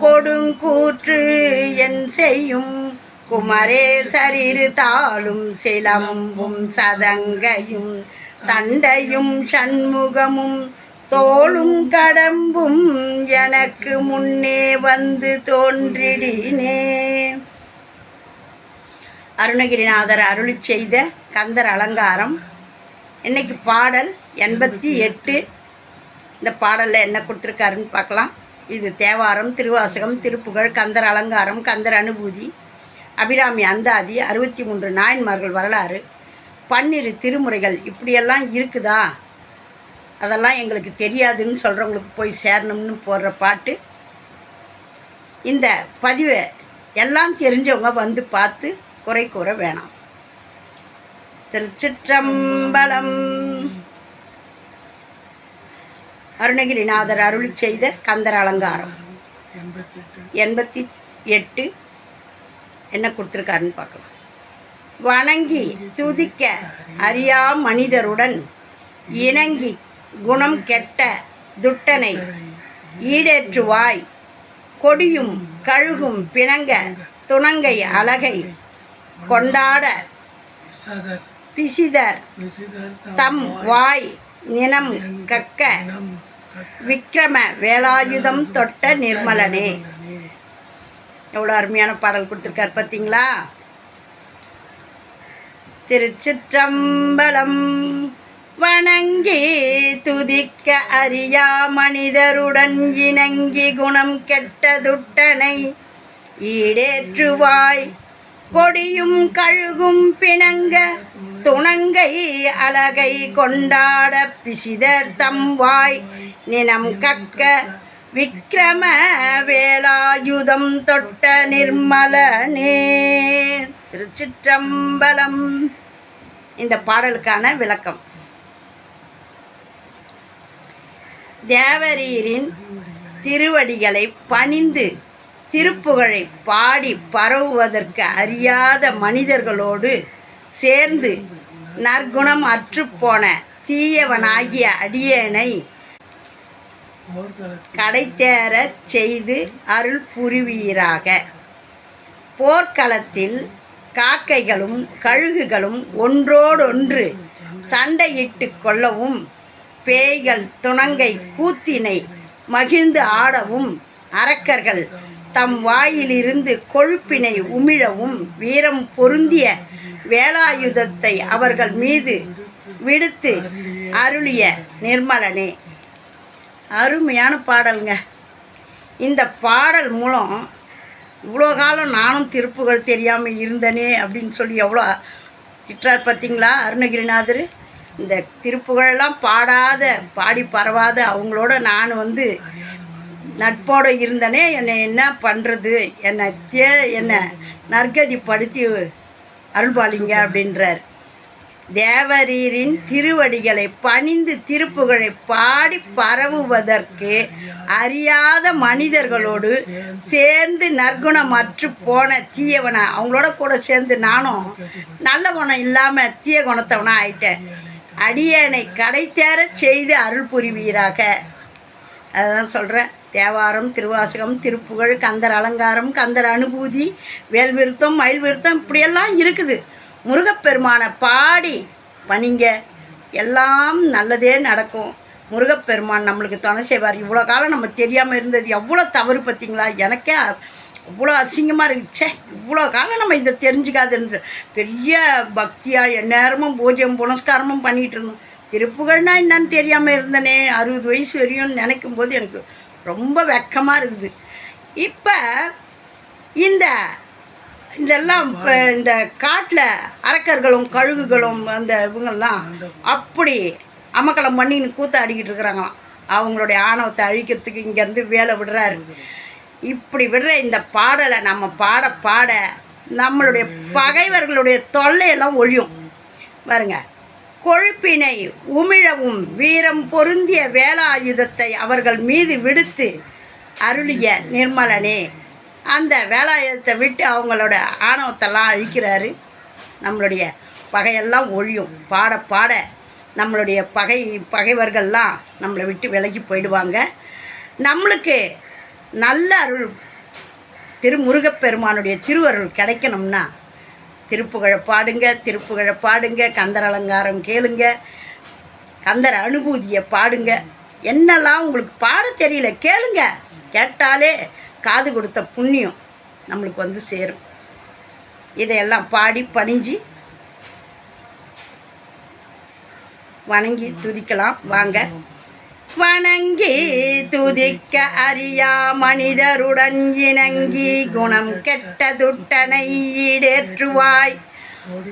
கொடுங்கூற்று என் செய்யும் குமரேசரிரு தாளும் சிலம்பும் சதங்கையும் தண்டையும் சண்முகமும் தோளும் கடம்பும் எனக்கு முன்னே வந்து தோன்றிடினே. அருணகிரிநாதர் அருளி செய்த கந்தர் அலங்காரம் இன்னைக்கு பாடல் எண்பத்தி எட்டு? இந்த பாடலில் என்ன கொடுத்துருக்காருன்னு பார்க்கலாம். இது தேவாரம் திருவாசகம் திருப்புகழ் கந்தர் அலங்காரம் கந்தர் அனுபூதி அபிராமி அந்தாதி அறுபத்தி மூன்று நாயன்மார்கள் வரலாறு பன்னிரு திருமுறைகள் இப்படியெல்லாம் இருக்குதா? அதெல்லாம் எங்களுக்கு தெரியாதுன்னு சொல்கிறவங்களுக்கு போய் சேரணும்னு போடுற பாட்டு. இந்த பதிவை எல்லாம் தெரிஞ்சவங்க வந்து பார்த்து குறை கூற வேணாம். திருச்சிற்றம்பலம் அருணகிரிநாதர் அருளி செய்த கந்தர் அலங்காரம். எண்பத்தி எட்டு என்ன கொடுத்துருக்காருன்னு பார்க்கலாம். வணங்கி துதிக்க அறியா மனிதருடன் இணங்கி குணம் கெட்ட துட்டனை ஈடேற்றுவாய். கொடியும் கழுகும் பிணங்க துணங்கை அழகை கொண்டாட பிசிதர் தம் வாய் நினம் கக்க விக்ரம வேலாயுதம் தொட்ட நிர்மலனே. எவ்வளோ அருமையான பாடல் கொடுத்துருக்கார் பார்த்தீங்களா திருச்சிற்றம்பலம் வணங்கி துதிக்க அறியா மனிதருடன் இணங்கி குணம் கெட்டதுட்டனை ஈடேற்றுவாய். கொடியும் கழுகும் பிணங்க துணங்கை அழகை கொண்டாட பிசிதர் தம் வாய் நினம் கக்க விக்ரம வேலாயுதம் தொட்ட நிர்மலனே. திருச்சிற்றம்பலம். இந்த பாடலுக்கான விளக்கம். தேவரீரின் திருவடிகளை பணிந்து திருப்புகழை பாடி பரவுவதற்கு அறியாத மனிதர்களோடு சேர்ந்து நற்குணம் அற்றுப்போன தீயவனாகிய அடியேனை கடைத்தேறச் செய்து அருள் புரிவீராக. போர்க்களத்தில் காக்கைகளும் கழுகுகளும் ஒன்றோடொன்று சண்டையிட்டு கொள்ளவும் பேய்கள் துணங்கை கூத்தினை மகிழ்ந்து ஆடவும் அரக்கர்கள் தம் வாயிலிருந்து கொழுப்பினை உமிழவும் வீரம் பொருந்திய வேலாயுதத்தை அவர்கள் மீது விடுத்து அருளிய நிர்மலனே. அருமையான பாடலுங்க. இந்த பாடல் மூலம் இவ்வளோ காலம் நானும் திருப்புகள் தெரியாமல் இருந்தனே அப்படின்னு சொல்லி எவ்வளோ திட்டார் பார்த்தீங்களா? அருணகிரிநாதர். இந்த திருப்புகழெல்லாம் பாடாத பாடி பரவாத அவங்களோட நான் வந்து நட்போடு இருந்தனே. என்னை என்ன பண்ணுறது என்னை தே என்னை நற்கதிப்படுத்தி அருள்பாலிங்க அப்படின்றார். தேவரீரின் திருவடிகளை பணிந்து திருப்புகழை பாடி பரவுவதற்கு அறியாத மனிதர்களோடு சேர்ந்து நற்குணமற்று போன தீயவனை அவங்களோட கூட சேர்ந்து நானும் நல்ல குணம் இல்லாமல் தீய குணத்தவனா ஆயிட்டேன். அடியனை கடை செய்து அருள் புரிவீராக. அதான் சொல்கிறேன் தேவாரம் திருவாசகம் திருப்புகழ் கந்தர் அலங்காரம் கந்தர் அனுபூதி வேல் விருத்தம் மயில் விருத்தம் இப்படியெல்லாம் இருக்குது. முருகப்பெருமானை பாடி பணிங்க. எல்லாம் நல்லதே நடக்கும். முருகப்பெருமான் நம்மளுக்கு துணை செய்வார். இவ்வளோ காலம் நம்ம தெரியாமல் இருந்தது. எவ்வளோ தவறு பார்த்தீங்களா? எனக்கே அவ்வளோ அசிங்கமாக இருந்துச்சே இவ்வளோ காலம் நம்ம இதை தெரிஞ்சுக்காதுன்ற பெரிய பக்தியாக எந்நேரமும் பூஜையும் புனஸ்காரமும் பண்ணிகிட்டு இருந்தோம். திருப்புகழ்னா என்னன்னு தெரியாமல் இருந்தனே. அறுபது வயசு வரையும் நினைக்கும் போது எனக்கு ரொம்ப வெக்கமாக இருக்குது. இப்போ இந்த இதெல்லாம் இப்போ இந்த காட்டில் அரக்கர்களும் கழுகுகளும் அந்த இவங்கெல்லாம் அப்படி அமக்கலம் பண்ணின்னு கூத்தாடிக்கிட்டு இருக்கிறாங்களாம். அவங்களுடைய ஆணவத்தை அழிக்கிறதுக்கு இங்கேருந்து வேலை விடுறாரு. இப்படி விடுற இந்த பாடலை நம்ம பாட பாட நம்மளுடைய பகைவர்களுடைய தொல்லையெல்லாம் ஒழியும். பாருங்க கொழுப்பினை உமிழவும் வீரம் பொருந்திய வேலாயுதத்தை அவர்கள் மீது விடுத்து அருளிய நிர்மலனே அந்த வேலாயுதத்தை விட்டு அவங்களோட ஆணவத்தெல்லாம் அழிக்கிறாரு. நம்மளுடைய பகையெல்லாம் ஒழியும். பாட பாட நம்மளுடைய பகை பகைவர்கள்லாம் நம்மளை விட்டு விலகி போயிடுவாங்க. நம்மளுக்கு நல்ல அருள் திருமுருகப்பெருமானுடைய திருவருள் கிடைக்கணும்னா திருப்புகழை பாடுங்க திருப்புகழை பாடுங்க கந்தர் அலங்காரம் கேளுங்க கந்தர் அனுபூதியை பாடுங்க. என்னெல்லாம் உங்களுக்கு பாட தெரியல கேளுங்க. கேட்டாலே காது கொடுத்த புண்ணியம் நம்மளுக்கு வந்து சேரும். இதையெல்லாம் பாடி பணிஞ்சு வணங்கி துதிக்கலாம். வாங்க. வணங்கி துதிக்க அறியா மனிதருடன் இணங்கி குணம் கெட்ட துட்டனை ஈடேற்றுவாய்.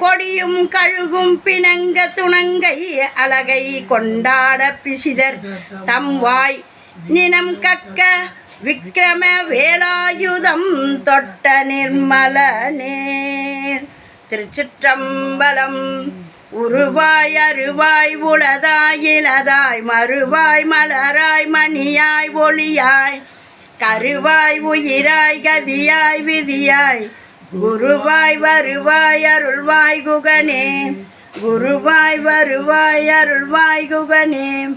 கொடியும் கழுகும் பிணங்க துணங்கை அழகை கொண்டாட பிசிதர் தம் வாய் நினம் கற்க விக்கிரம வேலாயுதம் தொட்ட நிர்மலனே. திருச்சிற்றம்பலம் உருவாய் அருவாய் உளதாய் இளதாய் மறுவாய் மலராய் மணியாய் ஒளியாய் கருவாய் உயிராய் கதியாய் விதியாய் குருவாய் வருவாய் அருள்வாய் குகனே. குருவாய் வருவாய் அருள்வாய் குகனே.